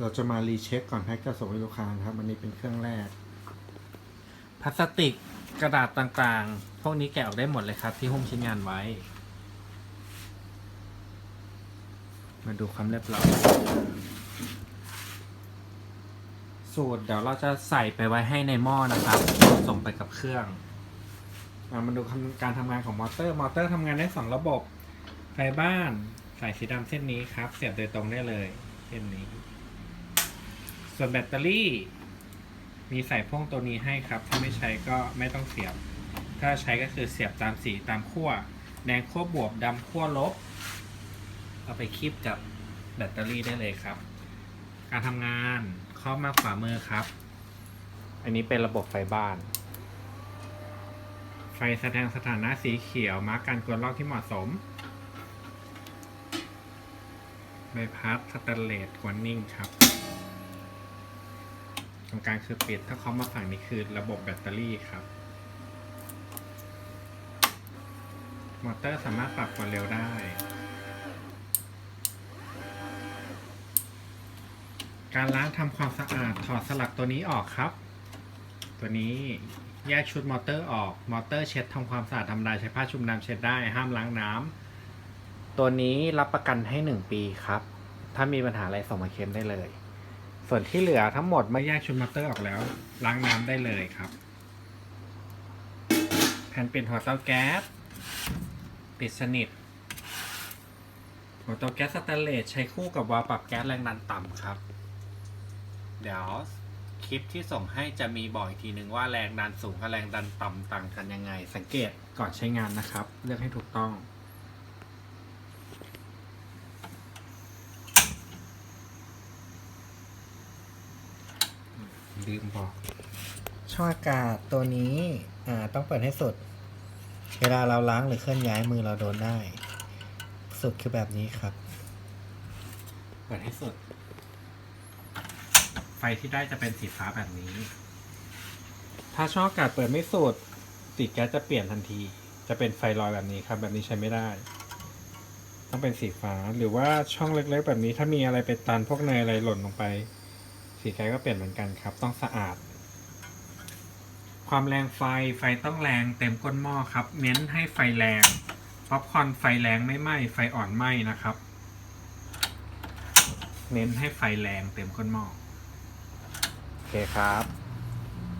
เราจะมารีเช็คก่อนแพ็กจะส่งให้ลูกค้านะครับอันนี้เป็นเครื่องแรกพลาสติกกระดาษต่างๆ พวกนี้แกะออกได้หมดเลยครับ ที่หุ้มชิ้นงานไว้ มาดูความเรียบร้อยสูตรเดี๋ยวเราจะใส่ไปไว้ให้ในหม้อนะครับ ส่งไปกับเครื่องมามาดูการทำงานของมอเตอร์ มอเตอร์ทำงานได้สองระบบไฟบ้านสายสีดำเส้นนี้ครับ เสียบโดยตรงได้เลย เส้นนี้ ส่วนแบตเตอรี่ มีใส่พ่วงตัวนี้ให้ครับ ถ้าไม่ใช้ก็ไม่ต้องเสียบ ถ้าใช้ก็คือเสียบตามสีตามขั้วแดงขั้วบวกดำขั้วลบ เอาไปคีบกับแบตเตอรี่ได้เลยครับ การทำงานข้อมาขวามือครับ อันนี้เป็นระบบไฟบ้าน ไฟแสดงสถานะสีเขียวมาร์กการกวนลอกที่เหมาะสมใบพัดสแตนเลสกวนนิ่งครับ ตรงกลางคือปิด ถ้าเขามาฝั่งนี้คือระบบแบตเตอรี่ครับ มอเตอร์สามารถปรับความเร็วได้การล้างทำความสะอาดถอดสลักตัวนี้ออกครับ ตัวนี้แยกชุดมอเตอร์ออก มอเตอร์เช็ดทำความสะอาดธรรมดาใช้ผ้าชุบน้ำเช็ดได้ ห้ามล้างน้ำตัวนี้รับประกันให้ 1 ปีครับ ถ้ามีปัญหาอะไรส่งมาเคลมได้เลย ส่วนที่เหลือทั้งหมดมาแยกชุดมอเตอร์ออกแล้ว ล้างน้ำได้เลยครับ แผ่นปิดหัวเตาแก๊สปิดสนิท หัวเตาแก๊สสแตนเลสใช้คู่กับวาล์วปรับแก๊สแรงดันต่ำครับ เดี๋ยวคลิปที่ส่งให้จะมีบอกอีกทีนึงว่าแรงดันสูงกับแรงดันต่ำต่างกันยังไง สังเกตก่อนใช้งานนะครับ เลือกให้ถูกต้อง ลืมบอก ช่องอากาศตัวนี้อ่าต้องเปิดให้สุด เวลาเราล้างหรือเคลื่อนย้ายมือเราโดนได้ สุดคือแบบนี้ครับ เปิดให้สุด ไฟที่ได้จะเป็นสีฟ้าแบบนี้ ถ้าช่องอากาศเปิดไม่สุดสีแก๊สจะเปลี่ยนทันที จะเป็นไฟลอยแบบนี้ครับ แบบนี้ใช้ไม่ได้ ต้องเป็นสีฟ้าหรือว่าช่องเล็กๆแบบนี้ถ้ามีอะไรไปตันพวกเนยอะไรหล่นลงไป สีไก๊สก็เปลี่ยนเหมือนกันครับ ต้องสะอาด ความแรงไฟไฟต้องแรงเต็มก้นหม้อครับ เน้นให้ไฟแรงป๊อปคอนไฟแรงไม่ไหม้ไฟอ่อนไหม้นะครับ เน้นให้ไฟแรงเต็มก้นหม้อโอเคครับ